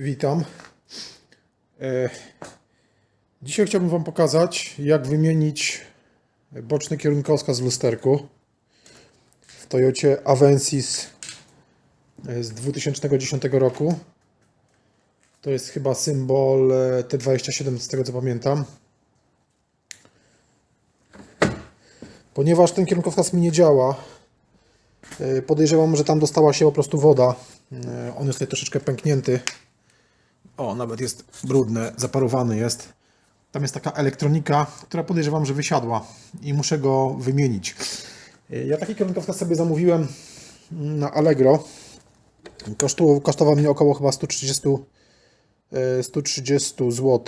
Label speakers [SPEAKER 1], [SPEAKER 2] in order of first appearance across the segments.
[SPEAKER 1] Witam. E, Dzisiaj chciałbym Wam pokazać, jak wymienić boczny kierunkowskaz z lusterku w Toyocie Avensis e, z 2010 roku. To jest chyba symbol e, T27, z tego co pamiętam. Ponieważ ten kierunkowskaz mi nie działa, podejrzewam, że tam dostała się po prostu woda. On jest tutaj troszeczkę pęknięty. O, nawet jest brudny, zaparowany jest. Tam jest taka elektronika, która podejrzewam, że wysiadła i muszę go wymienić. E, Ja taki kierunkowskaz sobie zamówiłem na Allegro. Kosztował, kosztował mnie około chyba 130, e, 130 zł.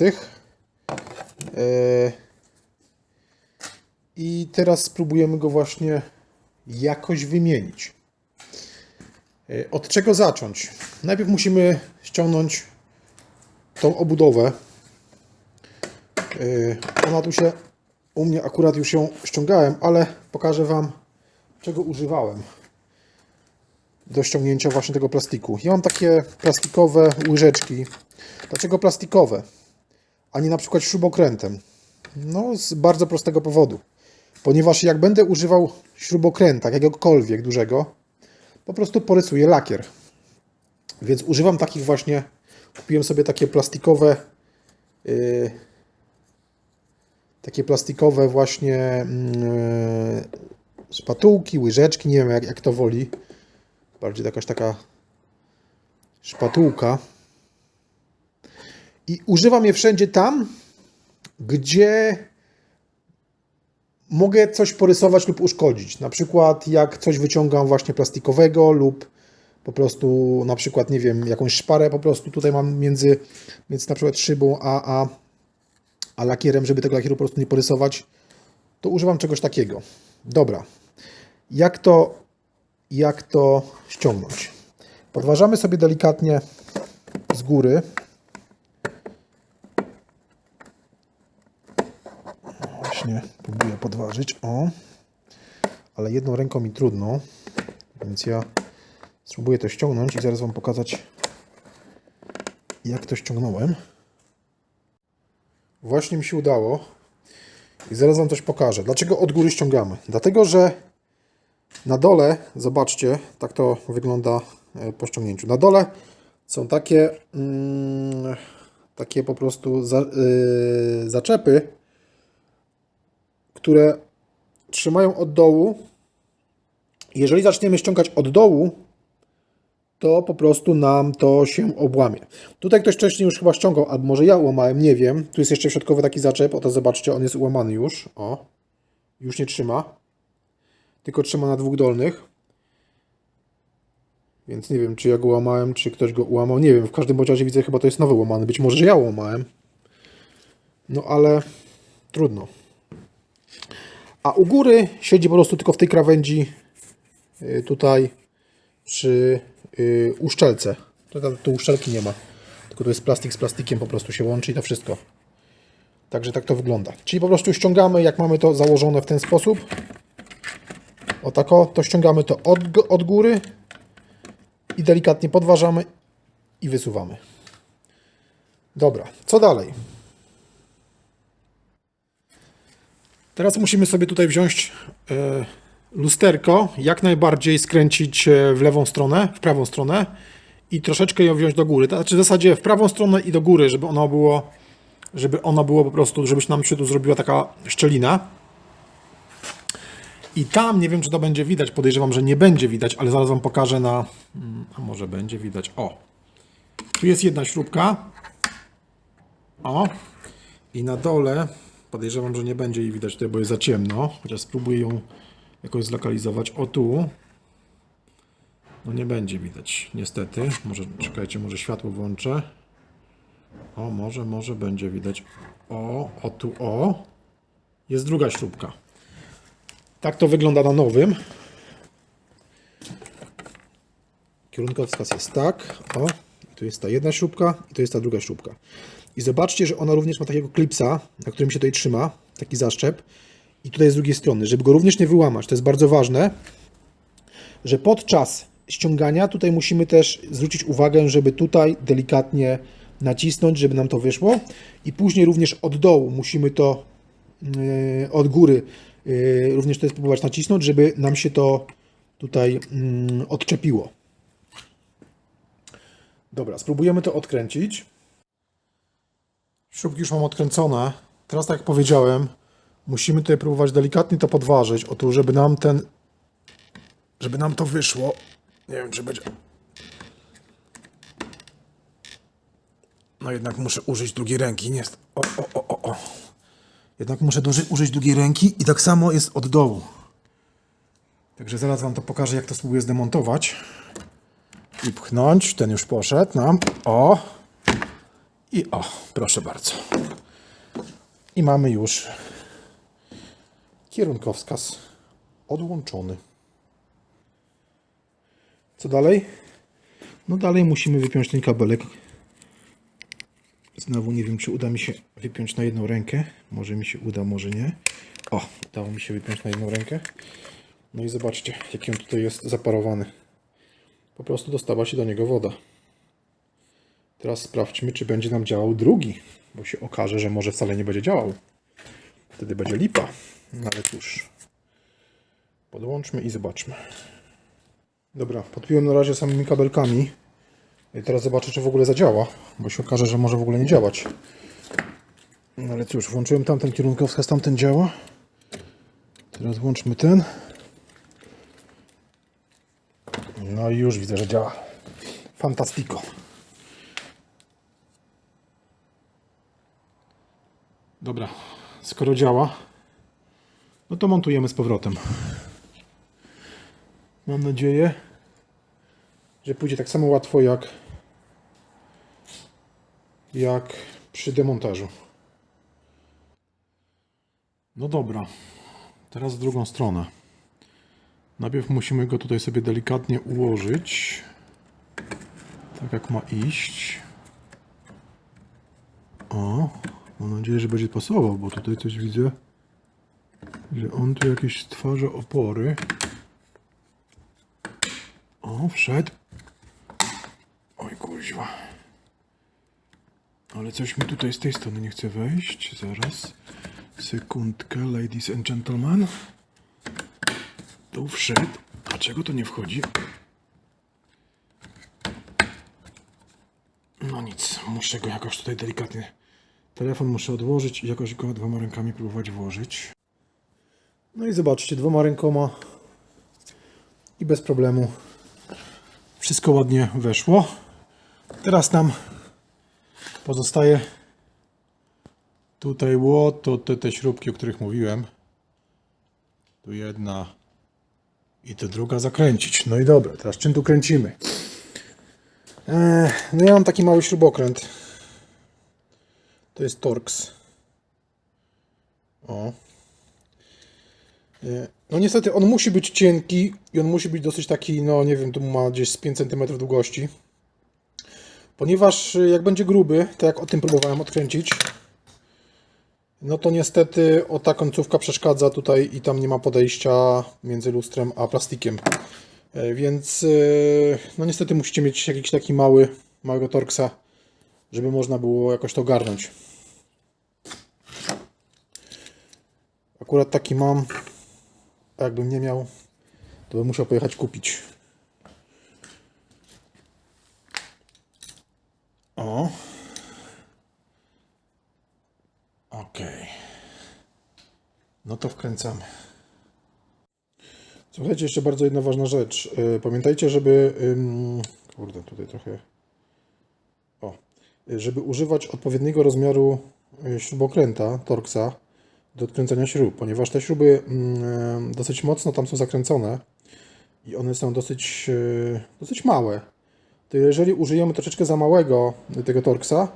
[SPEAKER 1] I teraz spróbujemy go właśnie jakoś wymienić. E, Od czego zacząć? Najpierw musimy ściągnąć tą obudowę. Yy, Ona tu się, u mnie akurat już ją ściągałem, ale pokażę Wam, czego używałem do ściągnięcia właśnie tego plastiku. Ja mam takie plastikowe łyżeczki. Dlaczego plastikowe, a nie na przykład śrubokrętem? No, z bardzo prostego powodu. Ponieważ jak będę używał śrubokręta, jakiegokolwiek dużego, po prostu porysuję lakier. Więc używam takich właśnie Kupiłem sobie takie plastikowe yy, takie plastikowe właśnie yy, szpatułki, łyżeczki, nie wiem jak, jak to woli. Bardziej jakaś taka szpatułka. I używam je wszędzie tam, gdzie mogę coś porysować lub uszkodzić. Na przykład jak coś wyciągam właśnie plastikowego lub po prostu na przykład, nie wiem, jakąś szparę po prostu tutaj mam między, między na przykład szybą a, a, a lakierem, żeby tego lakieru po prostu nie porysować, to używam czegoś takiego. Dobra. Jak to, jak to ściągnąć? Podważamy sobie delikatnie z góry. Właśnie próbuję podważyć. O. Ale jedną ręką mi trudno, więc ja Spróbuję to ściągnąć i zaraz Wam pokazać, jak to ściągnąłem. Właśnie mi się udało i zaraz Wam coś pokażę. Dlaczego od góry ściągamy? Dlatego, że na dole, zobaczcie, tak to wygląda e, po ściągnięciu. Na dole są takie, mm, takie po prostu za, yy, zaczepy, które trzymają od dołu. Jeżeli zaczniemy ściągać od dołu, to po prostu nam to się obłamie. Tutaj ktoś wcześniej już chyba ściągał, albo może ja łamałem, nie wiem. Tu jest jeszcze środkowy taki zaczep, oto zobaczcie, on jest ułamany już. O, już nie trzyma, tylko trzyma na dwóch dolnych. Więc nie wiem, czy ja go łamałem, czy ktoś go ułamał, nie wiem. W każdym bądź razie widzę, chyba to jest nowy łamany. Być może, że ja łamałem. No ale trudno. A u góry siedzi po prostu tylko w tej krawędzi yy, tutaj przy yy, uszczelce. Tu, tu uszczelki nie ma. Tylko to jest plastik z plastikiem po prostu się łączy i to wszystko. Także tak to wygląda. Czyli po prostu ściągamy, jak mamy to założone w ten sposób. O tako, to ściągamy to od, od góry i delikatnie podważamy i wysuwamy. Dobra, co dalej? Teraz musimy sobie tutaj wziąć e, lusterko, jak najbardziej skręcić e, w lewą stronę, w prawą stronę i troszeczkę ją wziąć do góry. To znaczy w zasadzie w prawą stronę i do góry, żeby ono było, żeby ono było po prostu, żeby nam się tu zrobiła taka szczelina. I tam, nie wiem czy to będzie widać, podejrzewam, że nie będzie widać, ale zaraz Wam pokażę na... mm, A może będzie widać. O! Tu jest jedna śrubka. O! I na dole podejrzewam, że nie będzie jej widać tutaj, bo jest za ciemno. Chociaż spróbuję ją jakoś zlokalizować. O tu. No nie będzie widać, niestety. Może, czekajcie, może światło włączę. O, może, może będzie widać. O, o tu, o. Jest druga śrubka. Tak to wygląda na nowym. Kierunkowskaz jest tak. O, tu jest ta jedna śrubka i to jest ta druga śrubka. I zobaczcie, że ona również ma takiego klipsa, na którym się tutaj trzyma, taki zaszczep. I tutaj z drugiej strony, żeby go również nie wyłamać, to jest bardzo ważne, że podczas ściągania tutaj musimy też zwrócić uwagę, żeby tutaj delikatnie nacisnąć, żeby nam to wyszło i później również od dołu musimy to yy, od góry yy, również to spróbować nacisnąć, żeby nam się to tutaj mm, odczepiło. Dobra, spróbujemy to odkręcić. Śrubki już mam odkręcone. Teraz, tak jak powiedziałem, musimy tutaj próbować delikatnie to podważyć. Otóż, żeby nam ten, żeby nam to wyszło. Nie wiem, czy będzie. No jednak muszę użyć drugiej ręki. Nie. O, o, o, o, o. Jednak muszę duży, użyć drugiej ręki i tak samo jest od dołu. Także zaraz Wam to pokażę, jak to spróbuję zdemontować. I pchnąć. Ten już poszedł nam. O. I o, proszę bardzo. I mamy już kierunkowskaz odłączony. Co dalej? No dalej musimy wypiąć ten kabelek. Znowu nie wiem, czy uda mi się wypiąć na jedną rękę. Może mi się uda, może nie. O, udało mi się wypiąć na jedną rękę. No i zobaczcie, jaki on tutaj jest zaparowany. Po prostu dostała się do niego woda. Teraz sprawdźmy, czy będzie nam działał drugi, bo się okaże, że może wcale nie będzie działał. Wtedy będzie lipa. No ale cóż. Podłączmy i zobaczmy. Dobra, podpiłem na razie samymi kabelkami. I teraz zobaczę, czy w ogóle zadziała, bo się okaże, że może w ogóle nie działać. No ale cóż, włączyłem tamten kierunkowskaz, tamten działa. Teraz włączmy ten. No i już widzę, że działa. Fantastico. Dobra, skoro działa, no to montujemy z powrotem. Mam nadzieję, że pójdzie tak samo łatwo jak jak przy demontażu. No dobra, teraz w drugą stronę. Najpierw musimy go tutaj sobie delikatnie ułożyć. Tak jak ma iść. O, mam nadzieję, że będzie pasował, bo tutaj coś widzę, że on tu jakieś stwarza opory. O, wszedł. Oj, kuźwa. Ale coś mi tutaj z tej strony nie chce wejść. Zaraz. Sekundkę, ladies and gentlemen. Tu wszedł. Dlaczego to nie wchodzi? No nic, muszę go jakoś tutaj delikatnie. Telefon muszę odłożyć i jakoś go dwoma rękami próbować włożyć. No i zobaczcie, dwoma rękoma i bez problemu wszystko ładnie weszło. Teraz nam pozostaje tutaj łoto, te, te śrubki, o których mówiłem. Tu jedna i ta druga zakręcić. No i dobra, teraz czym tu kręcimy? Eee, no ja mam taki mały śrubokręt. To jest Torx. O. E, No niestety on musi być cienki i on musi być dosyć taki, no nie wiem, tu ma gdzieś z 5 cm długości. Ponieważ y, jak będzie gruby, tak jak o tym próbowałem odkręcić, no to niestety o ta końcówka przeszkadza tutaj i tam nie ma podejścia między lustrem a plastikiem. E, Więc no niestety musicie mieć jakiś taki mały, małego torksa, żeby można było jakoś to garnąć. Akurat taki mam. A jakbym nie miał, to bym musiał pojechać kupić. O. Okej. No to wkręcamy. Słuchajcie, jeszcze bardzo jedna ważna rzecz. Yy, Pamiętajcie, żeby. Kurde, tutaj trochę. O. Żeby używać odpowiedniego rozmiaru yy, śrubokręta, torksa, do odkręcania śrub, ponieważ te śruby mm, dosyć mocno tam są zakręcone i one są dosyć, yy, dosyć małe. To jeżeli użyjemy troszeczkę za małego tego torksa,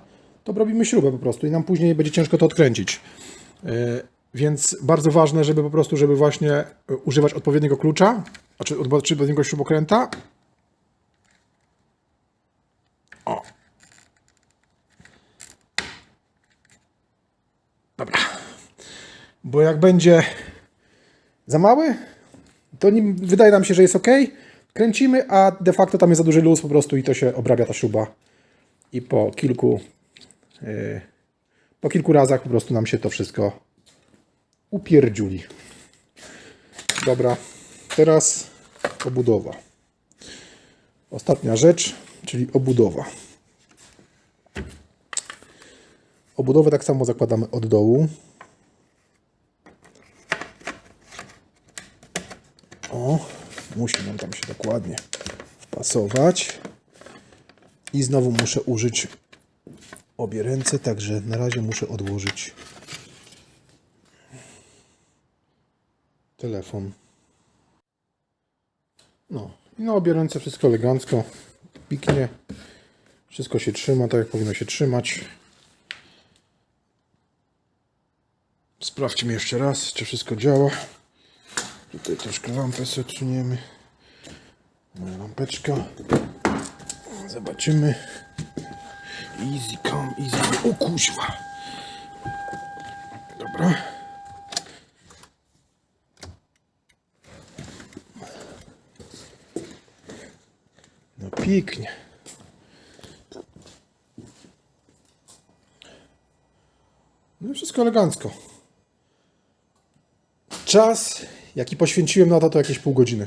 [SPEAKER 1] to robimy śrubę po prostu i nam później będzie ciężko to odkręcić. Więc bardzo ważne, żeby po prostu, żeby właśnie używać odpowiedniego klucza, znaczy odpowiedniego śrubokręta. O. Dobra. Bo jak będzie za mały, to wydaje nam się, że jest ok, kręcimy, a de facto tam jest za duży luz po prostu i to się obrabia ta śruba. I po kilku yy, po kilku razach po prostu nam się to wszystko upierdziuli. Dobra, teraz obudowa. Ostatnia rzecz, czyli obudowa. Obudowę tak samo zakładamy od dołu. Musi nam tam się dokładnie wpasować. I znowu muszę użyć obie ręce, także na razie muszę odłożyć telefon. No, i na obie ręce wszystko elegancko, piknie. Wszystko się trzyma tak, jak powinno się trzymać. Sprawdźmy jeszcze raz, czy wszystko działa. Tutaj troszkę lampę odsuniemy. Lampeczka. Zobaczymy. Easy come, easy. O kuźwa. Dobra. No pięknie. No wszystko elegancko. Czas, jaki poświęciłem na to, to jakieś pół godziny.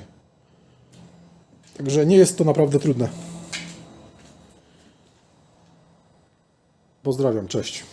[SPEAKER 1] Także nie jest to naprawdę trudne. Pozdrawiam, cześć.